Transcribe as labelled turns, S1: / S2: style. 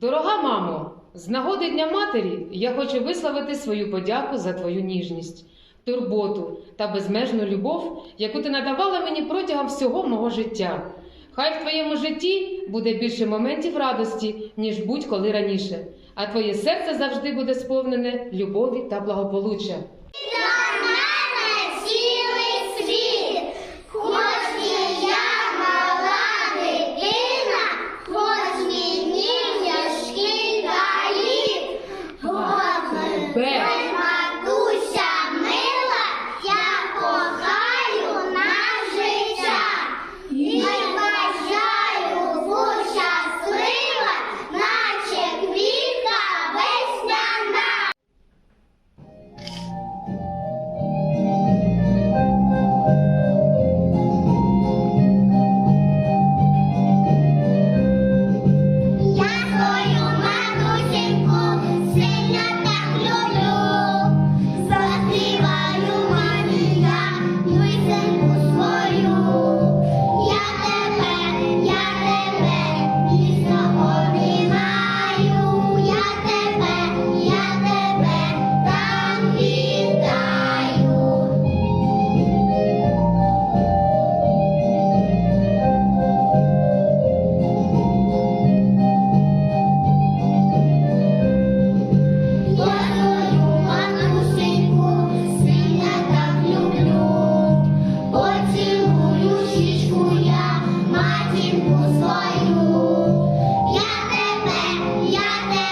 S1: Дорога мамо, з нагоди Дня Матері я хочу висловити свою подяку за твою ніжність, турботу та безмежну любов, яку ти надавала мені протягом всього мого життя. Хай в твоєму житті буде більше моментів радості, ніж будь-коли раніше, а твоє серце завжди буде сповнене любові та благополуччя.
S2: Yeah.